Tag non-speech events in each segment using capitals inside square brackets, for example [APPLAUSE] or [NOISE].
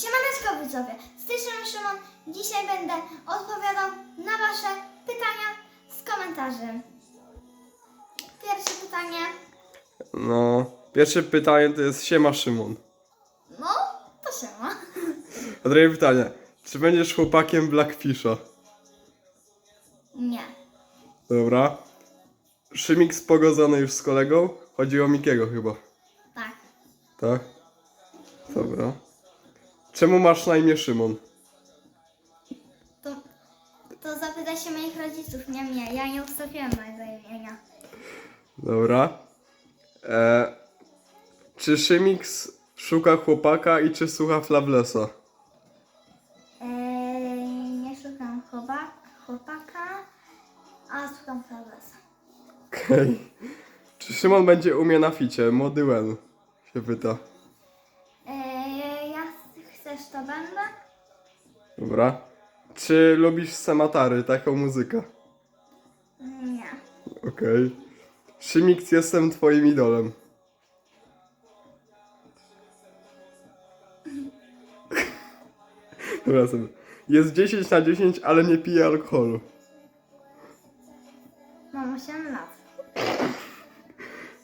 Siemaneczko widzowie, z tej strony Szymon. Dzisiaj będę odpowiadał na wasze pytania z komentarzy. Pierwsze pytanie. No, pierwsze pytanie to jest siema Szymon. No, to siema. [LAUGHS] A drugie pytanie, czy będziesz chłopakiem Blackfisha? Nie. Dobra. Szymik pogodzony już z kolegą? Chodzi o Mikiego chyba, Tak. tak? Dobra. Czemu masz na imię Szymon? To, to zapytaj się moich rodziców, nie mnie. Ja nie ustawiłem mojego imienia. Dobra. E, czy Szymix szuka chłopaka i czy słucha Flavlesa? Eee, nie szukam chłopak, chłopaka, a szukam Frawesa. Okej. Czy Szymon będzie umie na ficie? Młody Wen się pyta. Chcesz to będę? Dobra. Czy lubisz sematary, taką muzykę? Nie. Okej. Szymix, jestem twoim idolem. [LAUGHS] Dobra sobie. Jest 10 na 10, ale nie pije alkoholu. Mam 8 lat.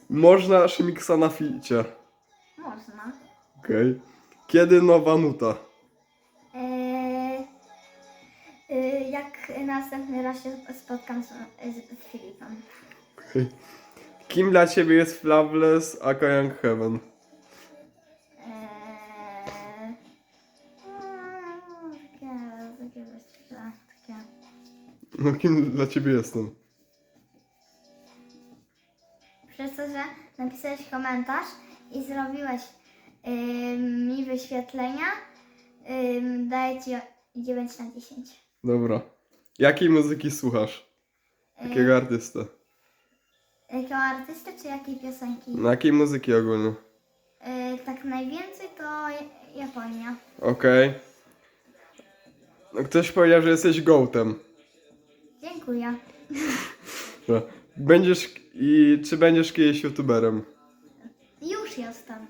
Można Szymixa na ficie. Można. Okej. Kiedy nowa nuta? Eee, y, jak następny raz się spotkam z, z Filipem. Kim dla ciebie jest Flavless aka Young Heaven? Eee, mm, takie, takie. No kim dla ciebie jestem? Przez to, że napisałeś komentarz i zrobiłeś mi wyświetlenia, daję ci 9 na 10. Dobra. Jakiej muzyki słuchasz? Jakiego artystę? Jakiego artysty czy jakiej piosenki? Na jakiej muzyki ogólnie? Tak najwięcej to Ja- Japonia. Okej. No ktoś powiedział, że jesteś gołtem. Dziękuję. No. Będziesz i czy będziesz kiedyś youtuberem? Już jestem.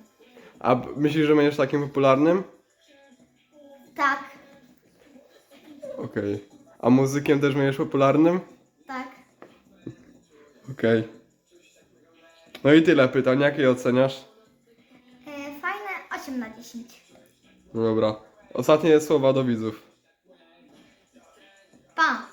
A myślisz, że będziesz takim popularnym? Tak, Okej. A muzykiem też będziesz popularnym? tak. Okej. No i tyle pytań. Jakie oceniasz? E, fajne 8 na 10. No dobra. Ostatnie słowa do widzów. Pa!